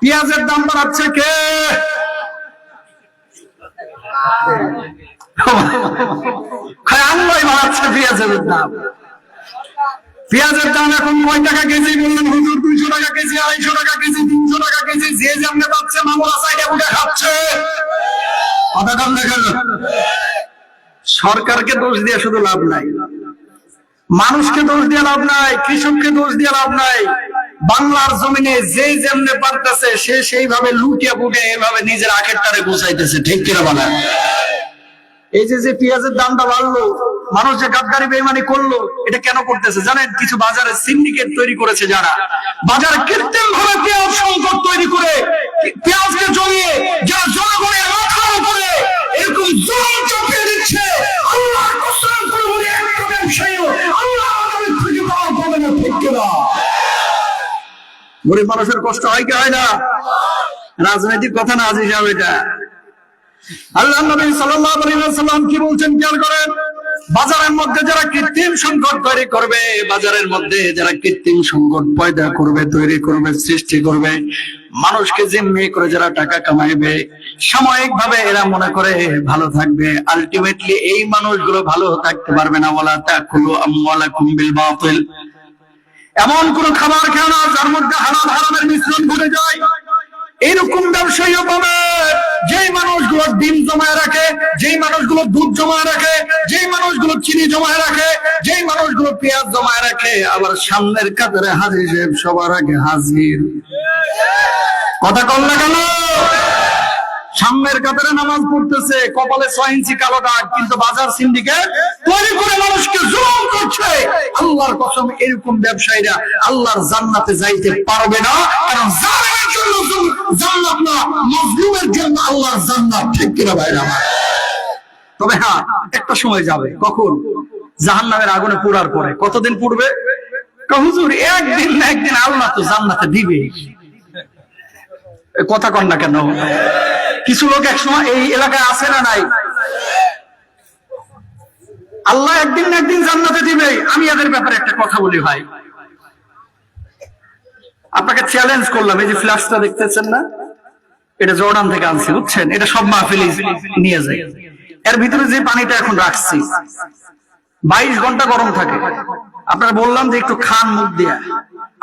পেঁয়াজের দাম বাড়াচ্ছে কে? কেজি আড়াইশো টাকা কেজি, তিনশো টাকা কেজি, যে পাচ্ছে খাচ্ছে। সরকারকে দোষ দিয়ে শুধু লাভ নাই। মানুষকে দোষ দিয়ে লাভ নাই, কৃষককে দোষ দিয়ে লাভ নাই। বাংলার জমিনে যে যেমনে পারতেছে, সে সেইভাবে লুটিয়া পুটে এভাবে নিজের আখের টারে গুছাইতেছে। ঠিক কিনা বলে? এই যে যে পেঁয়াজের দামটা বাড়লো, মানুষ যে গাদ্দারি বেমানি করল, এটা কেন করতেছে জানেন? কিছু বাজারে সিন্ডিকেট তৈরি করেছে যারা। বাজারে কৃত্রিম ভাবে পেঁয়াজ সংকট তৈরি করে, পেঁয়াজকে জমিয়ে যারা জনগণের মাথার উপরে এরকম জোর চাপিয়ে দিচ্ছে। আল্লাহ আমাদের খুঁজে পাওয়া যাবে না, ঠিক কিনা? গরিব মানুষের কষ্ট হয় কি হয় না? রাজনৈতিক কথা না আজি এটা। আল্লাহ নবী ওয়াসাল্লাম কি বলছেন খেয়াল করেন? বাজারের মধ্যে যারা কৃত্রিম সংকট তৈরি করবে, বাজারের মধ্যে যারা কৃত্রিম সংকট পয়দা করবে, তৈরি করবে, সৃষ্টি করবে, মানুষকে জিম্মি করে যারা টাকা কামাইবে সাময়িক ভাবে এরা মনে করে ভালো থাকবে। আলটিমেটলি এই মানুষগুলো ভালো থাকতে পারবে না। ওয়ালা তাকুলু আমওয়ালাকুম বিল বাতিল। এমন কোন খাবার খেও না যার মধ্যে হারাম হারামের মিশ্রণ ঘটে যায়। এরকম ব্যবসায়ীও পাবে। যেই মানুষগুলো ডিম জমায় রাখে, যেই মানুষগুলো দুধ জমায় রাখে, যেই মানুষগুলো চিনি জমায় রাখে, যেই মানুষগুলো পেঁয়াজ জমায় রাখে, আবার সামনের কাতারে হাজির সবার আগে হাজির। কথা কল না কেন? সামনের কাতারে নামাজ পড়তেছে, কপালে ছয় ইঞ্চি কালো দাগ, কিন্তু বাজার সিন্ডিকেট তৈরি করে মানুষকে জুলুম করছে। আল্লাহর কসম, এরকম ব্যবসায়ীরা আল্লাহর জান্নাতে যাইতে পারবে না, কারণ জালেমের জন্য জান্নাত না, মজলুমের জন্য আল্লাহর জান্নাত, ঠিক কিনা আমার তবে হ্যাঁ একটা সময় যাবে, কখন? জাহান্নামের আগুনে পোড়ার পরে। কতদিন পুড়বে? হুজুর, একদিন না একদিন আল্লাহ তো জান্নাতে দিবে কথা কন না কেন? কিছু লোক একসময় এই এলাকায় আছে না নাই? আল্লাহ একদিন না একদিন জান্নাতে দিবে। আমি এদের ব্যাপারে একটা কথা বলি ভাই। আপনাকে চ্যালেঞ্জ করলাম, এই যে ফ্ল্যাশটা দেখতেছেন না? এটা জর্ডান থেকে আনছি, বুঝছেন? এটা সব মাহফিলি নিয়ে যায় এর ভিতরে যে পানিটা এখন রাখছি, বাইশ ঘণ্টা গরম থাকে। আপনার বললাম যে একটু খান মুখ দিয়া।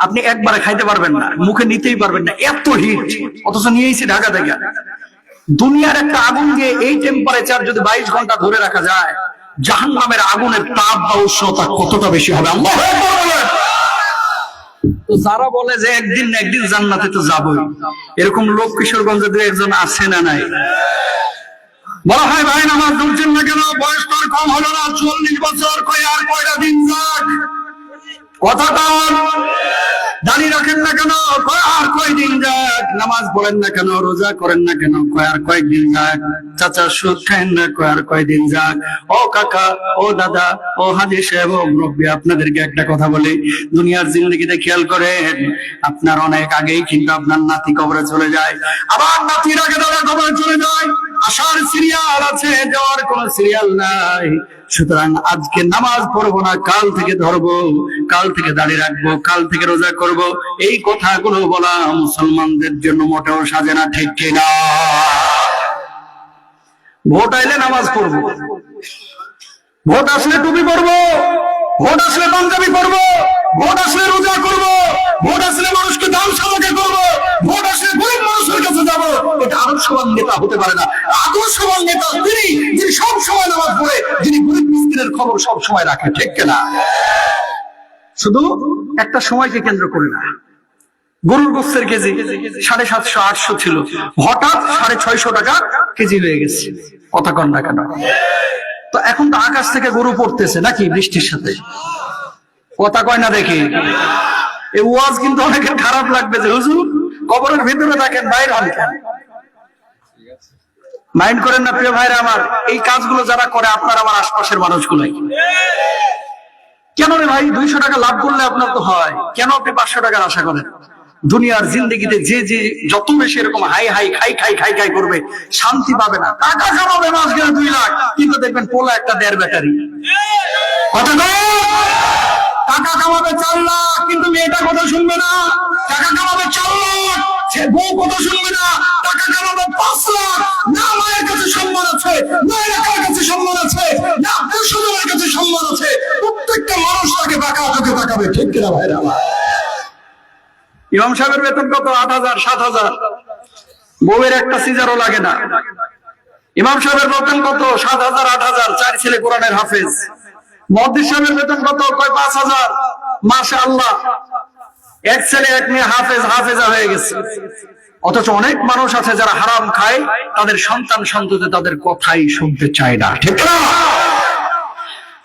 আপনি একবারে খাইতে পারবেন না, মুখে নিতেই পারবেন না। এত হিট অথচ নিয়েছি ঢাকা থেকে। দুনিয়ার একটা আগুন দিয়ে এই টেম্পারেচার যদি বাইশ ঘণ্টা ধরে রাখা যায় জাহান নামের আগুনের তাপ বা উষ্ণতা কতটা বেশি হবে? যারা বলে যে একদিন একদিন জান্নাতে তো যাবই, এরকম লোক কিশোরগঞ্জে দু একজন আছে না নাই? বলা হয়, ভাই, নামাজ ধরছেন না কেন? বয়স তো কম হলো না। চল্লিশ বছর কয় আর কয়টা দিন যাক? কথা কন দাঁড়িয়ে রাখেন না কেন আর কয়দিন যাক নামাজ পড়েন না কেন, রোজা করেন না কেন, কয় আর কয়েকদিন যাক চাচা সুদ খায়েন না, কয় আর কয়দিন যাক? ও কাকা, ও দাদা, ও হাজি সাহেব, ও মুরব্বী, আপনাদেরকে একটা কথা বলি। দুনিয়ার জিন্দগিতে খেয়াল করেন, আপনার অনেক আগেই কিন্তু আপনার নাতি কবরে চলে যায়। আবার নাতির আগে দাদা কবরে চলে যায়। আসার সিরিয়াল আছে যাওয়ার কোন সিরিয়াল নাই। সুতরাং আজকে নামাজ পড়ব না, কাল থেকে ধরবো, কাল থেকে দাঁড়িয়ে রাখব, কাল থেকে রোজা করব। এই কথাগুলো বলা মুসলমানদের জন্য মোটেও সাজে না, ঠিক কিনা ভোট আইলে নামাজ পড়ব। ভোট আসলে টুপি পরবো। ভোট আসলে পাঞ্জাবি পরবো ভোট আসলে রোজা করব, ভোট আসলে মানুষকে দাম সামগ্রী করব, ভোট আসলে গরিব মানুষের কাছে যাব। এটা আদর্শবান নেতা হতে পারে না। আদর্শবান নেতা তিনি, যিনি সব সময় নামাজ পড়ে, যিনি গরিব মিস্ত্রির খবর সব সময় রাখে, ঠিক কিনা? শুধু একটা সময়কে কেন্দ্র করে না, গরুর গোস্তের কেজি সাড়ে সাতশো, আটশো ছিল। হঠাৎ সাড়ে ছয়শো টাকা কেজি হয়ে গেছে। কথা কন কেন? তো এখন তো আকাশ থেকে গরু পড়তেছে নাকি বৃষ্টির সাথে? কথা কয় না দেখি। এই ওয়াজ কিন্তু অনেকের খারাপ লাগবে যে, হুজুর, কবরের ভিতরে থাকেন, বাইরে হন মাইন্ড করেন না প্রিয় ভাইরা আমার, এই কাজগুলো যারা করে, আপনার আমার আশপাশের মানুষগুলাই। কেন রে ভাই, দুইশো টাকা লাভ করলে আপনার তো হয়। কেন আপনি পাঁচশো টাকার আশা করেন? দুনিয়ার জিন্দগিতে যে যে যত বেশি এরকম হাই হাই খাই খাই খাই খাই করবে, শান্তি পাবে না। টাকা কামাবে মাস গেলে দুই লাখ, কিন্তু দেখবেন পোলা একটা দেড় ব্যাটারি। কথা টাকা কামাবে চার লাখ, কিন্তু মেয়েটা কথা শুনবে না। টাকা কামাবে চার লাখ, সে বউ কথা শুনবে না। টাকা কামাবে পাঁচ লাখ। না মায়ের কাছে সম্মান আছে, না এলাকার কাছে সম্মান আছে, না আত্মীয় কাছে সম্মান আছে। প্রত্যেকটা মানুষ তাকে বাঁকা চোখে তাকাবে, ঠিক কিনা ভাইরা? আমার ইমাম সাহেবের বেতন কত? আট হাজার, সাত হাজার। বউয়ের একটা সিজারও লাগে না। ইমাম সাহেবের বেতন কত? সাত হাজার, আট হাজার। চার ছেলে কোরআনের হাফেজ। সাহেবের বেতন কত? কয়, পাঁচ হাজার। আল্লাহ এক ছেলে, এক মেয়ে হাফেজ, হাফেজা হয়ে গেছে। অথচ অনেক মানুষ আছে যারা হারাম খায়, তাদের সন্তান সন্ততি তাদের কথাই শুনতে চায় না। ঠিক না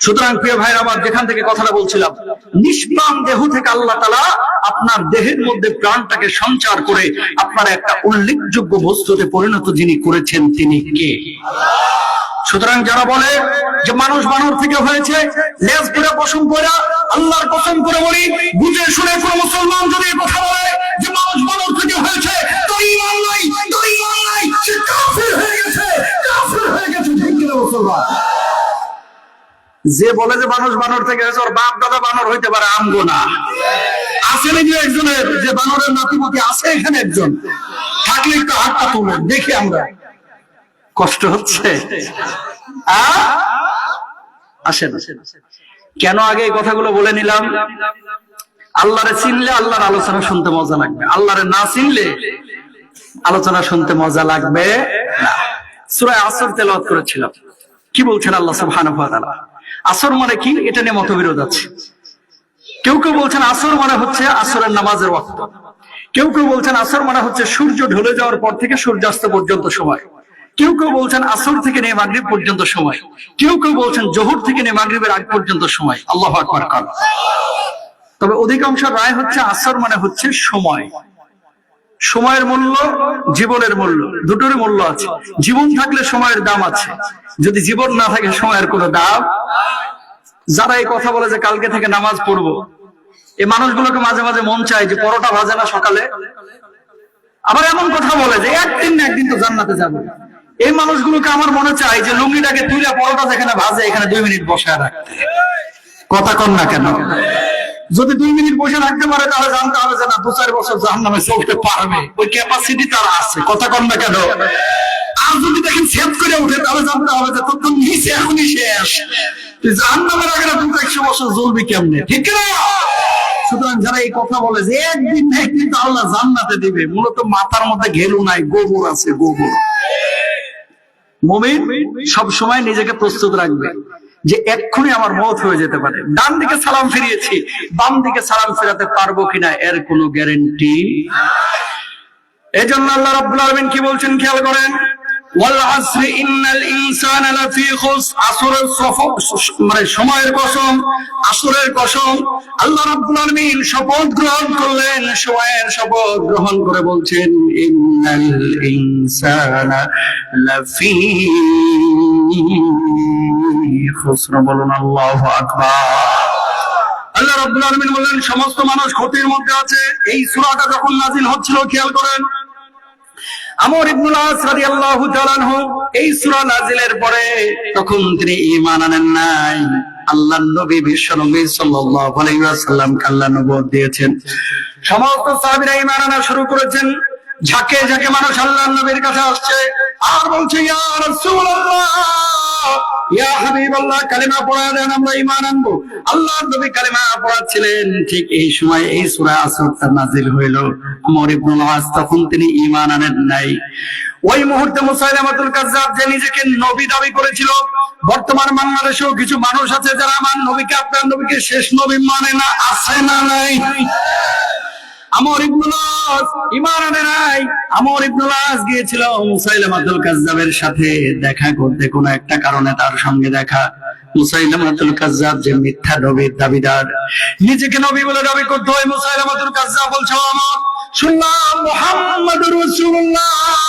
সুতরাং প্রিয় ভাইরা আমার যেখান থেকে কথাটা বলছিলাম নিষ্প্রাণ দেহ থেকে আল্লাহ তালা আপনার দেহের মধ্যে প্রাণটাকে সঞ্চার করে আপনার একটা উল্লেখযোগ্য বস্তুতে পরিণত যিনি করেছেন তিনি কে? সুতরাং যারা বলে যে মানুষ বানর থেকে হয়েছে, লেজ করে পশম করে আল্লাহর কসম করে বলি, বুঝে শুনে কোন মুসলমান যে বলে যে মানুষ বানর থেকে হয়েছে ওর বাপ দাদা বানর হইতে পারে, আমগো না। আছে নাকি একজনের? যে বানরের নাতিপতি আছে এখানে একজন। থাকলে একটু হাতটা তুলেন, দেখি আমরা। কষ্ট হচ্ছে? আসেন কেন আগে এই কথাগুলো বলে নিলাম? আল্লাহরে চিনলে আল্লাহর আলোচনা শুনতে মজা লাগবে। আল্লাহরে না চিনলে আলোচনা শুনতে মজা লাগবে না। সুরায় আসর তেলাওয়াত করেছিলাম। কি বলছেন আল্লাহ সুবহানাহু ওয়া তাআলা? আসর মানে কি? এটা নিয়ে মতবিরোধ আছে। কেউ কেউ বলছেন আসর মানে হচ্ছে আসরের নামাজের ওয়াক্ত। কেউ কেউ বলছেন আসর মানে হচ্ছে সূর্য ঢলে যাওয়ার পর থেকে সূর্যাস্ত পর্যন্ত সময়। কেউ কেউ বলছেন আসর থেকে নিয়ে মাগরিব পর্যন্ত সময়। কেউ কেউ বলছেন জোহর থেকে নিয়ে মাগরিবের আগ পর্যন্ত সময়। আল্লাহ আকবার কাল তবে অধিকাংশ রায় হচ্ছে আসর মানে হচ্ছে সময়। সময়ের মূল্য, জীবনের মূল্য, দুটোরই মূল্য আছে। জীবন থাকলে সময়ের দাম আছে। যদি জীবন না থাকে, সময়ের কোনো দাম? যারা এই কথা বলে যে কালকে থেকে নামাজ পড়ব, এই মানুষগুলোকে মাঝে মাঝে মন চায় যে পরোটা ভাজে না সকালে। আবার এমন কথা বলে যে একদিন না একদিন তো জান্নাতে যাব। এই মানুষগুলোকে আমার মনে চায় যে লুঙ্গিটাকে তুলে পরোটা যেখানে ভাজে, এখানে দুই মিনিট বসায় রাখতে। কথা কন না কেন? যদি দুই মিনিট বসে থাকতে পারে, তাহলে জানতে হবে যে না, দু চার বছর জাহান নামে চলতে পারবে। ওই ক্যাপাসিটি তার আছে। কথা কন না কেন? আর যদি দেখেন সেভ করে উঠে তাহলে জানতে হবে যে তোর নিচে এখনই শেষ। জাহান নামের আগে তুই একশো বছর জ্বলবি কেমনে? ঠিক না সুতরাং যারা এই কথা বলে যে একদিন না একদিন আল্লাহ জান্নাতে দিবে, মূলত মাথার মধ্যে ঘেলু নাই, গোবর আছে, গোবর। মমিন সব সময় নিজেকে প্রস্তুত রাখবে। যে এক্ষুনি আমার মত হয়ে যেতে পারে। ডান দিকে সালাম ফিরিয়েছি। বাম দিকে সালাম ফেরাতে পারব কিনা এর কোনো গ্যারেন্টি এই জন্য আল্লাহ রাব্বুল কি বলছেন খেয়াল করেন? ওয়াল মানে সময়ের কসম, আসরের কসম। শপথ গ্রহণ করলেন, সময়ের শপথ গ্রহণ করে বলছেন খুসর বলুন, আল্লাহু আল্লাহ রাব্বুল আলামিন বললেন, সমস্ত মানুষ ক্ষতির মধ্যে আছে। এই সূরাটা যখন নাজিল হচ্ছিল, খেয়াল করেন, আমর ইবনুল আস রাদিয়াল্লাহু এই সূরা নাজিলের পরে তখন তিনি ঈমান আনেন নাই। আল্লাহর নবী, বিশ্ব নবী সাল্লাল্লাহু আলাইহি আল্লাহ নবুয়ত দিয়েছেন। সমস্ত সাহাবীরা ঈমান আনা শুরু করেছেন। ঝাঁকে ঝাঁকে মানুষ আল্লাহর নবীর কাছে আসছে। আর বলছে, ইয়া রাসূলুল্লাহ! ইয়া পড়া দেন, আমরা আনব। আল্লাহর নবী পড়াচ্ছিলেন, ঠিক এই সময় এই নাজিল হইল। ইবনুল তখন তিনি আনেন নাই। ওই মুহূর্তে মুসাইলামাতুল কাজ্জাব যে নিজেকে নবী দাবি করেছিল, বর্তমান বাংলাদেশেও কিছু মানুষ আছে যারা আমার নবীকে, আপনার নবীকে শেষ নবী মানে না, আছে না নাই? আমর ইবনুল আস ঈমান আনে নাই। আমর ইবনুল আস গিয়েছিল মুসাইলামাতুল কাজ্জাবের সাথে দেখা করতে। কোন একটা কারণে তার সঙ্গে দেখা। মুসাইলামাতুল কাজ্জাব যে মিথ্যা নবীর দাবিদার। নিজেকে নবী বলে দাবি করতে হয় মুসাইলামাতুল কাজ্জাব বলছে, "ও আমর শুনলাম মুহাম্মাদুর রাসূলুল্লাহ।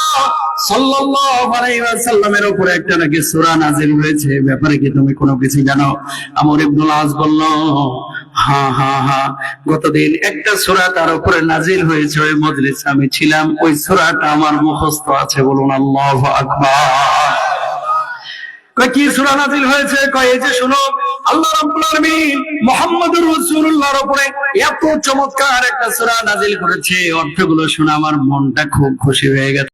সাল্লাল্লাহু আলাইহি ওয়াসাল্লামের উপরে একটা নাকি সূরা নাযিল হয়েছে। ব্যাপারে কি তুমি কোনো কিছু জানো? আমর ইবনুল আস বলল হ্যাঁ হ্যাঁ হ্যাঁ গতদিন একটা সূরা তার উপরে নাজিল হয়েছে, ওই মজলিসে আমি ছিলাম। ওই সূরাটা আমার মুখস্থ আছে, বলুন আল্লাহু আকবার। কি সূরা হয়েছে? কয়, এই যে শুনো, আল্লাহ রাব্বুল আলামিন মুহাম্মদুর রাসূলুল্লাহর উপরে এত চমৎকার একটা সূরা নাজিল করেছে। অর্থগুলো শুনে আমার মনটা খুব খুশি হয়ে গেছে।